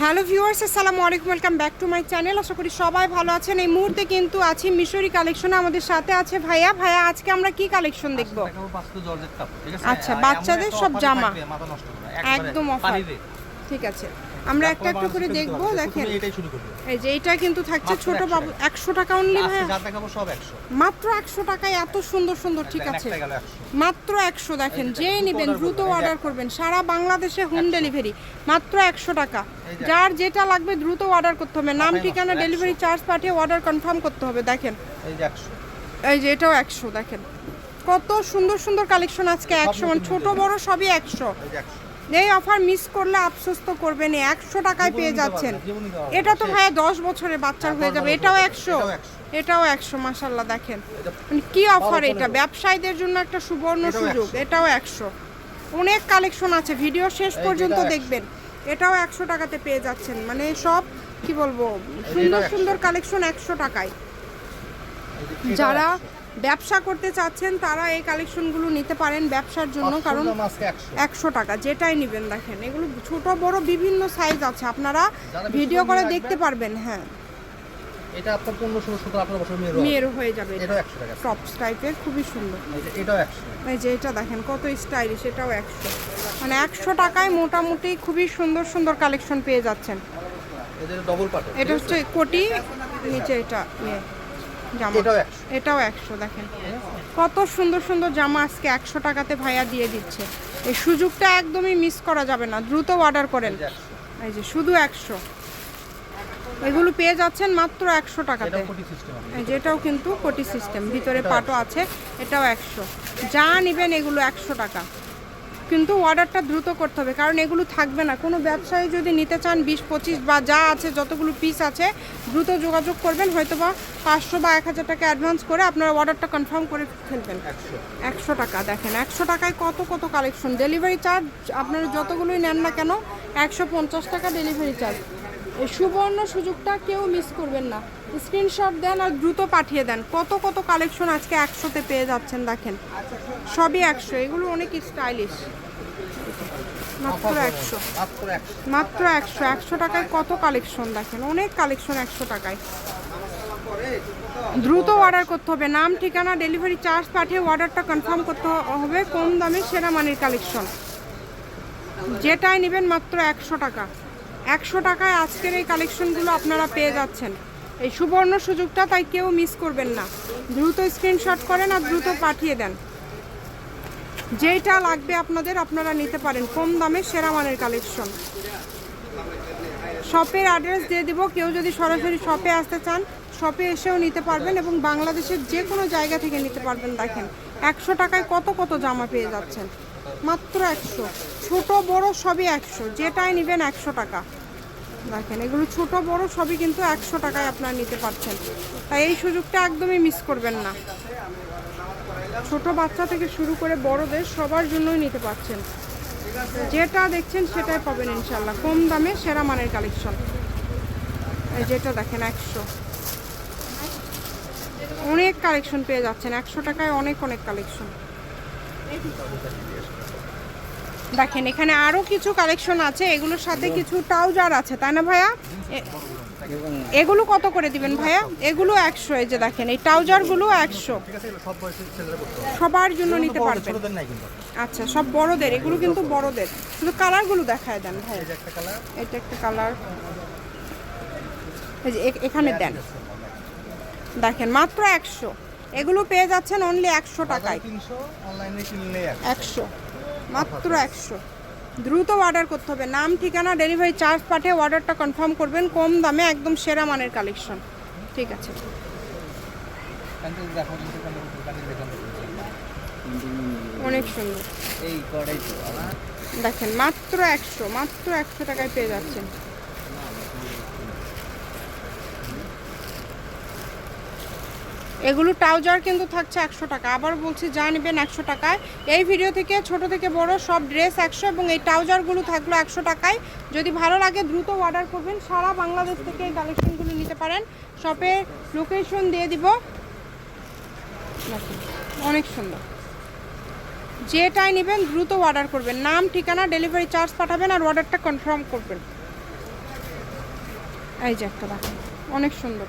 Hello viewers আসসালামু আলাইকুম welcome back to my channel. আশা করি সবাই ভালো আছেন। এই মুহূর্তে কিন্তু আছি মিশরি কালেকশনে আমাদের সাথে আছে ভাইয়া। ভাইয়া আজকে আমরা কি কালেকশন দেখব? আচ্ছা, বাচ্চাদের সব জামা। একদম অফার ঠিক আছে। আমরা একটা একটা করে দেখব দেখেন। এই যে এটা কিন্তু থাকছে ছোট বাবু একশো টাকা অনলি ভাইয়া যা দেখাবো সব 100 মাত্র একশো টাকায় এত সুন্দর সুন্দর ঠিক আছে। একটা 100 মাত্র একশো দেখেন যে নেবেন দ্রুত অর্ডার করবেন। সারা বাংলাদেশে হোম ডেলিভারি মাত্র একশো টাকা। যার যেটা লাগবে দ্রুত অর্ডার করতে হবে। নাম ঠিকানা ডেলিভারি চার্জ পাঠিয়ে অর্ডার কনফার্ম করতে হবে দেখেন। এই যে 100 এই যে এটাও একশো দেখেন। কত সুন্দর সুন্দর কালেকশন আজকে একশো মানে ছোট বড় সবই একশো। এই অফার মিস করলে আফসোস তো করবেন একশো টাকায় পেয়ে যাচ্ছেন। এটা তো। ভাইয়া দশ বছরের বাচ্চার হ্যাঁ, হয়ে যাবে এটাও একশো। এটাও একশো। মাসাল্লাহ দেখেন। মানে কি অফার এটা? ব্যবসায়ীদের জন্য একটা সুবর্ণ সুযোগ এটাও একশো। অনেক কালেকশন আছে ভিডিও শেষ পর্যন্ত দেখবেন। এটাও একশো টাকাতে পেয়ে যাচ্ছেন। মানে সব কি বলব সুন্দর সুন্দর কালেকশন একশো টাকায়। যারা 100 ব্যবসা করতে চাচ্ছেন তারা এই কালেকশনগুলো নিতে পারেন ব্যবসার জন্য কারণ 100 একশো। টাকা যেটাই নেবেন দেখেন এগুলো ছোট বড় বিভিন্ন সাইজ আছে আপনারা ভিডিও করে দেখতে পারবেন হ্যাঁ। এটা আপনার 15 16 17 18 বছর মেয়ের মেয়ের হয়ে যাবে এটাও 100 টাকা। টপস টাইপের খুবই সুন্দর। এটাও 100 এই যে এটা দেখেন কত স্টাইলিশ এটাও একশো। মানে একশো টাকায় মোটামুটি খুবই সুন্দর সুন্দর কালেকশন পেয়ে যাচ্ছেন। ডবল এটা হচ্ছে কোটি নিচে এটা ইয়ে। জামা। এটাও একশো। দেখেন। কত সুন্দর সুন্দর জামা আজকে একশো টাকাতে ভাইয়া দিয়ে দিচ্ছে। এই সুযোগটা একদমই মিস করা যাবে না দ্রুত অর্ডার করেন। এই যে 100 এই যে শুধু একশো। এগুলো পেয়ে যাচ্ছেন মাত্র একশো টাকাতে। এটাও কোটি সিস্টেম আছে এই যে এটাও কিন্তু কোটি সিস্টেম ভিতরে পাটও আছে এটাও একশো। যা নেবেন এগুলো একশো টাকা। কিন্তু অর্ডারটা দ্রুত করতে হবে কারণ এগুলো থাকবে না। কোনো ব্যবসায়ী যদি নিতে চান বিশ পঁচিশ বা যা আছে যতগুলো পিস আছে দ্রুত যোগাযোগ করবেন হয়তো বা পাঁচশো বা এক হাজার টাকা অ্যাডভান্স করে আপনারা অর্ডারটা কনফার্ম করে ফেলবেন। একশো। টাকা দেখেন একশো টাকায় কত কত কালেকশন ডেলিভারি চার্জ আপনারা যতগুলোই নেন না কেন একশো পঞ্চাশ টাকা ডেলিভারি চার্জ এই সুবর্ণ সুযোগটা কেউ মিস করবেন না। স্ক্রিনশট দেন আর দ্রুত পাঠিয়ে দেন। কত কত কালেকশন আজকে একশোতে পেয়ে যাচ্ছেন দেখেন। সবই একশো এগুলো অনেক স্টাইলিশ মাত্র একশো। মাত্র 100 মাত্র একশো। একশো টাকায় কত কালেকশন দেখেন? অনেক কালেকশন একশো টাকায়। দ্রুত অর্ডার করতে হবে। নাম ঠিকানা ডেলিভারি চার্জ পাঠিয়ে অর্ডারটা কনফার্ম করতে হবে। কম দামে সেরা মানের কালেকশন। যেটাই নেবেন মাত্র একশো টাকা। একশো টাকায় আজকের এই কালেকশনগুলো আপনারা পেয়ে যাচ্ছেন। এই সুবর্ণ সুযোগটা তাই কেউ মিস করবেন না। দ্রুত স্ক্রিনশট করেন আর দ্রুত পাঠিয়ে দেন। যেইটা লাগবে আপনাদের, আপনারা নিতে পারেন। কম দামে সেরা মানের কালেকশন শপের অ্যাড্রেস দিয়ে দিব। কেউ যদি সরাসরি শপে আসতে চান শপে এসেও নিতে পারবেন এবং বাংলাদেশের যে কোনো জায়গা থেকে নিতে পারবেন। দেখেন, একশো টাকায় কত কত জামা পেয়ে যাচ্ছেন। মাত্র একশো। ছোট, বড় সবই একশো। যেটাই নেবেন একশো টাকা। দেখেন, এগুলো ছোট, বড় সবই কিন্তু একশো টাকায় আপনারা নিতে পারছেন। তাই এই সুযোগটা একদমই মিস করবেন না। ছোট বাচ্চা থেকে শুরু করে বড়দের সবার জন্যই নিতে পারছেন। যেটা দেখছেন সেটাই পাবেন ইনশাল্লাহ কম দামে সেরা মানের কালেকশন। যেটা দেখেন, একশো। অনেক কালেকশন পেয়ে যাচ্ছেন। একশো টাকায় অনেক অনেক কালেকশন। দেখেন, এখানে আরও কিছু কালেকশন আছে। এগুলোর সাথে কিছু ট্রাউজার আছে, তাই না ভাইয়া? এগুলো কত করে দিবেন ভাইয়া? এগুলো একশো এই যে দেখেন এই ট্রাউজারগুলো একশো। সবার জন্য নিতে পারবেন। আচ্ছা সব বড়দের এগুলো কিন্তু বড়দের। শুধু কালারগুলো দেখায় দেন ভাই। এটা একটা কালার। এই যে এখানে দেন। দেখেন মাত্র একশো। এগুলো পেয়ে যাচ্ছেন অনলি একশো টাকায়। একশো। মাত্র একশো। দ্রুত অর্ডার করতে হবে। নাম ঠিকানা ডেলিভারি চার্জ পাঠিয়ে অর্ডারটা কনফার্ম করবেন। কম দামে একদম সেরা মানের কালেকশন ঠিক আছে। অনেক সুন্দর। তো দেখেন মাত্র একশো মাত্র একশো টাকায় পেয়ে যাচ্ছেন। এগুলো ট্রাউজার কিন্তু থাকছে একশো টাকা। আবার বলছি যা নেবেন একশো টাকায়। এই ভিডিও থেকে, ছোট থেকে বড় সব ড্রেস একশো এবং এই ট্রাউজারগুলো থাকল একশো টাকায়। যদি ভালো লাগে দ্রুত অর্ডার করবেন। সারা বাংলাদেশ থেকে এই কালেকশনগুলো নিতে পারেন। শপের লোকেশন দিয়ে দিব। অনেক সুন্দর। যেটাই নেবেন দ্রুত অর্ডার করবেন। নাম, ঠিকানা ডেলিভারি চার্জ পাঠাবেন আর অর্ডারটা কনফার্ম করবেন। এই যে একটা অনেক সুন্দর।